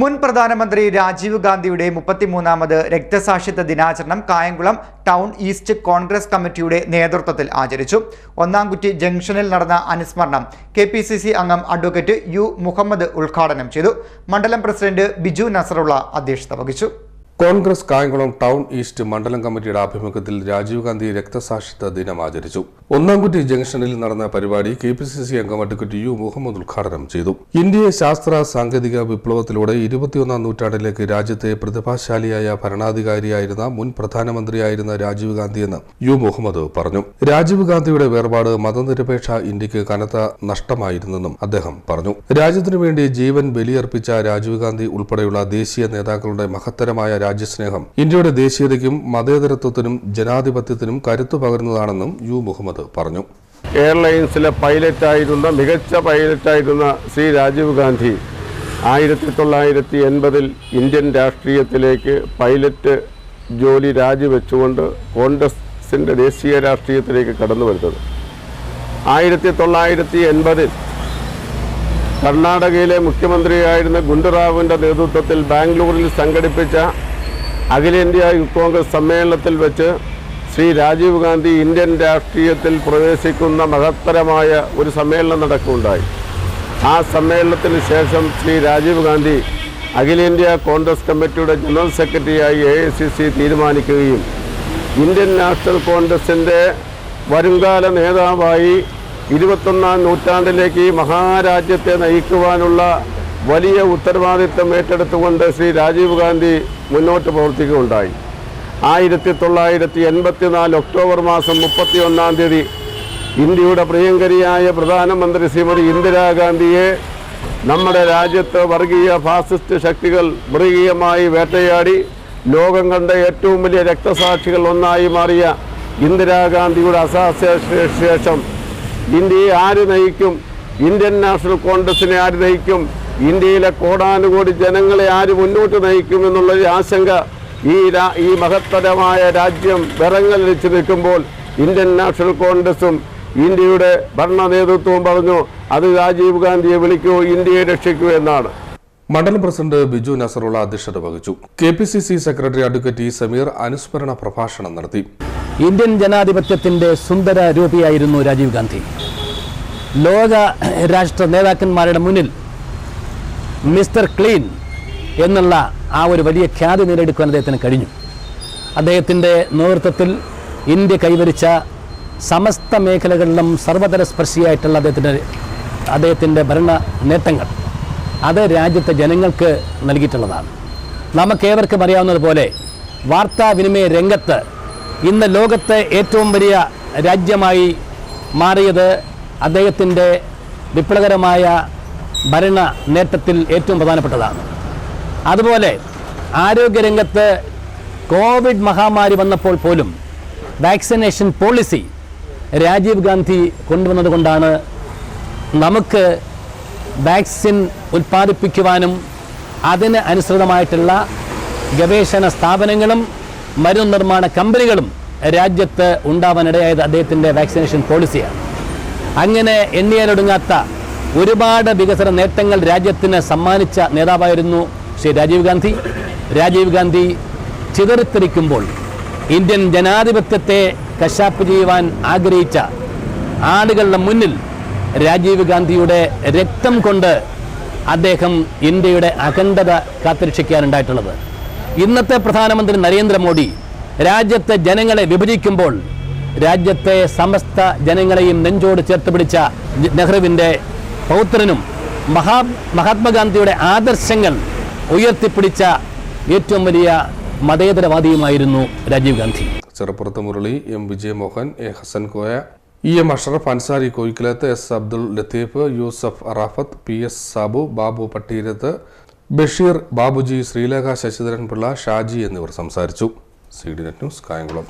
മുൻ പ്രധാനമന്ത്രി രാജീവ് ഗാന്ധിയുടെ മുപ്പത്തിമൂന്നാമത് രക്തസാക്ഷിത്വ ദിനാചരണം കായംകുളം ടൗൺ ഈസ്റ്റ് കോൺഗ്രസ് കമ്മിറ്റിയുടെ നേതൃത്വത്തിൽ ആചരിച്ചു. ഒന്നാംകുറ്റി ജംഗ്ഷനിൽ നടന്ന അനുസ്മരണം കെ പി സി സി അംഗം അഡ്വക്കേറ്റ് യു മുഹമ്മദ് ഉദ്ഘാടനം ചെയ്തു. മണ്ഡലം പ്രസിഡന്റ് ബിജു നസറുള്ള അധ്യക്ഷത വഹിച്ചു. കോൺഗ്രസ് കായംകുളം ടൗൺ ഈസ്റ്റ് മണ്ഡലം കമ്മിറ്റിയുടെ ആഭിമുഖ്യത്തിൽ രാജീവ് ഗാന്ധി രക്തസാക്ഷിത്വ ദിനം ആചരിച്ചു. ഒന്നാംകുറ്റി ജംഗ്ഷനിൽ നടന്ന പരിപാടി കെ പി സി സി അംഗം അഡ്വക്കേറ്റ് യു മുഹമ്മദ് ഉദ്ഘാടനം ചെയ്തു. ഇന്ത്യയെ ശാസ്ത്ര സാങ്കേതിക വിപ്ലവത്തിലൂടെ ഇരുപത്തിയൊന്നാം നൂറ്റാണ്ടിലേക്ക് രാജ്യത്തെ പ്രതിഭാശാലിയായ ഭരണാധികാരിയായിരുന്ന മുൻ പ്രധാനമന്ത്രിയായിരുന്ന രാജീവ് ഗാന്ധിയെന്ന് യു മുഹമ്മദ് പറഞ്ഞു. രാജീവ് ഗാന്ധിയുടെ വേർപാട് മതനിരപേക്ഷ ഇന്ത്യയ്ക്ക് കനത്ത നഷ്ടമായിരുന്നെന്നും അദ്ദേഹം പറഞ്ഞു. രാജ്യത്തിനു വേണ്ടി ജീവൻ ബലിയർപ്പിച്ച രാജീവ് ഗാന്ധി ഉൾപ്പെടെയുള്ള ദേശീയ നേതാക്കളുടെ മഹത്തരമായ രാജ്യസ്നേഹം. ഇന്ത്യയുടെ ദേശീയതയ്ക്കും മതേതരത്വത്തിനും ജനാധിപത്യത്തിനും കരുത്തു പകരുന്നതാണെന്നും യു മുഹമ്മദ് പറഞ്ഞു. എയർലൈൻസിലെ പൈലറ്റായിരുന്ന മികച്ച പൈലറ്റായിരുന്ന ശ്രീ രാജീവ് ഗാന്ധി ആയിരത്തി തൊള്ളായിരത്തി എൺപതിൽ ഇന്ത്യൻ രാഷ്ട്രീയത്തിലേക്ക് പൈലറ്റ് ജോലി രാജിവെച്ചുകൊണ്ട് കോൺഗ്രസിന്റെ ദേശീയ രാഷ്ട്രീയത്തിലേക്ക് കടന്നു വരുന്നത് ആയിരത്തി തൊള്ളായിരത്തി എൺപതിൽ കർണാടകയിലെ മുഖ്യമന്ത്രിയായിരുന്ന ഗുണ്ടുറാവുവിന്റെ നേതൃത്വത്തിൽ ബാംഗ്ലൂരിൽ സംഘടിപ്പിച്ച അഖിലേന്ത്യാ യൂത്ത് കോൺഗ്രസ് സമ്മേളനത്തിൽ വെച്ച് ശ്രീ രാജീവ് ഗാന്ധി ഇന്ത്യൻ രാഷ്ട്രീയത്തിൽ പ്രവേശിക്കുന്ന മഹത്തരമായ ഒരു സമ്മേളനം നടക്കുകയുണ്ടായി. ആ സമ്മേളനത്തിന് ശേഷം ശ്രീ രാജീവ് ഗാന്ധി അഖിലേന്ത്യാ കോൺഗ്രസ് കമ്മിറ്റിയുടെ ജനറൽ സെക്രട്ടറിയായി എ ഐ സി സി തീരുമാനിക്കുകയും ഇന്ത്യൻ നാഷണൽ കോൺഗ്രസിന്റെ വരുംകാല നേതാവായി ഇരുപത്തൊന്നാം നൂറ്റാണ്ടിലേക്ക് മഹാരാജ്യത്തെ നയിക്കുവാനുള്ള വലിയ ഉത്തരവാദിത്തം ഏറ്റെടുത്തുകൊണ്ട് ശ്രീ രാജീവ് ഗാന്ധി മുന്നോട്ട് പ്രവർത്തിക്കുകയുണ്ടായി. ആയിരത്തി തൊള്ളായിരത്തി എൺപത്തിനാല് ഒക്ടോബർ മാസം മുപ്പത്തി ഒന്നാം തീയതി ഇന്ത്യയുടെ പ്രിയങ്കരിയായ പ്രധാനമന്ത്രി ശ്രീമതി ഇന്ദിരാഗാന്ധിയെ നമ്മുടെ രാജ്യത്ത് വർഗീയ ഫാസിസ്റ്റ് ശക്തികൾ മൃഗീയമായി വേട്ടയാടി ലോകം കണ്ട ഏറ്റവും വലിയ രക്തസാക്ഷികൾ ഒന്നായി മാറിയ ഇന്ദിരാഗാന്ധിയുടെ അസാസ്യ ശേഷം ഇന്ത്യയെ ആര് നയിക്കും? ഇന്ത്യൻ നാഷണൽ കോൺഗ്രസിനെ ആര് നയിക്കും? ഇന്ത്യയിലെ കോടാനുകോടി ജനങ്ങളെ ആര് മുന്നോട്ട് നയിക്കും എന്നുള്ളൊരു ആശങ്ക ഈ രാ ഈ മഹത്തരമായ രാജ്യം വിറങ്ങലിച്ച് നിൽക്കുമ്പോൾ ഇന്ത്യൻ നാഷണൽ കോൺഗ്രസും ഇന്ത്യയുടെ ഭരണ നേതൃത്വവും പറഞ്ഞു അത് രാജീവ് ഗാന്ധിയെ വിളിക്കൂ ഇന്ത്യയെ രക്ഷിക്കൂ എന്നാണ്. മണ്ഡലം പ്രസിഡന്റ് ബിജു നസറുള്ള അധ്യക്ഷത വഹിച്ചു. K P C C secretary advocate E Sameer അനുസ്മരണ പ്രഭാഷണം നടത്തി. ഇന്ത്യൻ ജനാധിപത്യത്തിന്റെ സുന്ദര രൂപിയായിരുന്നു രാജീവ് ഗാന്ധി. ലോക രാഷ്ട്ര നേതാക്കന്മാരുടെ മുന്നിൽ മിസ്റ്റർ ക്ലീൻ എന്നുള്ള ആ ഒരു വലിയ ഖ്യാതി നേടിയെടുക്കാൻ അദ്ദേഹത്തിന് കഴിഞ്ഞു. അദ്ദേഹത്തിന്റെ നേതൃത്വത്തിൽ ഇന്ത്യ കൈവരിച്ച സമസ്ത മേഖലകളിലും സർവതല സ്പർശിയായിട്ടുള്ള അദ്ദേഹത്തിന്റെ അദ്ദേഹത്തിന്റെ ഭരണ നേട്ടങ്ങൾ അത് രാജ്യത്തെ ജനങ്ങൾക്ക് നൽകിയിട്ടുള്ളതാണ്. നമുക്കേവർക്കും അറിയാവുന്നതുപോലെ വാർത്താവിനിമയ രംഗത്ത് ഇന്ന് ലോകത്തെ ഏറ്റവും വലിയ രാജ്യമായി മാറിയത് അദ്ദേഹത്തിന്റെ വിപ്ലവകരമായ ഭരണ നേട്ടത്തിൽ ഏറ്റവും പ്രധാനപ്പെട്ടതാണ്. അതുപോലെ ആരോഗ്യരംഗത്ത് കോവിഡ് മഹാമാരി വന്നപ്പോൾ പോലും വാക്സിനേഷൻ പോളിസി രാജീവ് ഗാന്ധി കൊണ്ടുവന്നതുകൊണ്ടാണ് നമുക്ക് വാക്സിൻ ഉൽപ്പാദിപ്പിക്കുവാനും അതിന് അനുസൃതമായിട്ടുള്ള ഗവേഷണ സ്ഥാപനങ്ങളും മരുന്ന് നിർമ്മാണ കമ്പനികളും രാജ്യത്ത് ഉണ്ടാവാനിടയായത് അദ്ദേഹത്തിന്റെ വാക്സിനേഷൻ പോളിസിയാണ്. അങ്ങനെ എണ്ണിയാലൊടുങ്ങാത്ത ഒരുപാട് വികസന നേട്ടങ്ങൾ രാജ്യത്തിന് സമ്മാനിച്ച നേതാവായിരുന്നു ശ്രീ രാജീവ് ഗാന്ധി. രാജീവ് ഗാന്ധി ചിതറിത്തെറിക്കുമ്പോൾ ഇന്ത്യൻ ജനാധിപത്യത്തെ കശാപ്പ് ചെയ്യുവാൻ ആഗ്രഹിച്ച ആളുകളുടെ മുന്നിൽ രാജീവ് ഗാന്ധിയുടെ രക്തം കൊണ്ട് അദ്ദേഹം ഇന്ത്യയുടെ അഖണ്ഡത കാത്തുരക്ഷിക്കാനുണ്ടായിട്ടുള്ളത്. ഇന്നത്തെ പ്രധാനമന്ത്രി നരേന്ദ്രമോദി രാജ്യത്തെ ജനങ്ങളെ വിഭജിക്കുമ്പോൾ രാജ്യത്തെ സമസ്ത ജനങ്ങളെയും നെഞ്ചോട് ചേർത്ത് പിടിച്ച നെഹ്റുവിന്റെ പൗത്രനും മഹാ മഹാത്മാഗാന്ധിയുടെ ആദർശങ്ങൾ ഉയർത്തിപ്പിടിച്ച ഏറ്റവും വലിയ മതേതരവാദിയുമായിരുന്നു Rajiv Gandhi. Cheruppurath Murali M Vijayamohan A Hasan Koya E M Ashraf Ansari Koyickalath S Abdul Latheef Yusuf Arafat P S Sabu Babu Patteerath Basheer Babuji Sreelekha Sasidharan Pillai Shaji എന്നിവർ സംസാരിച്ചു. C D net news Kayamkulam.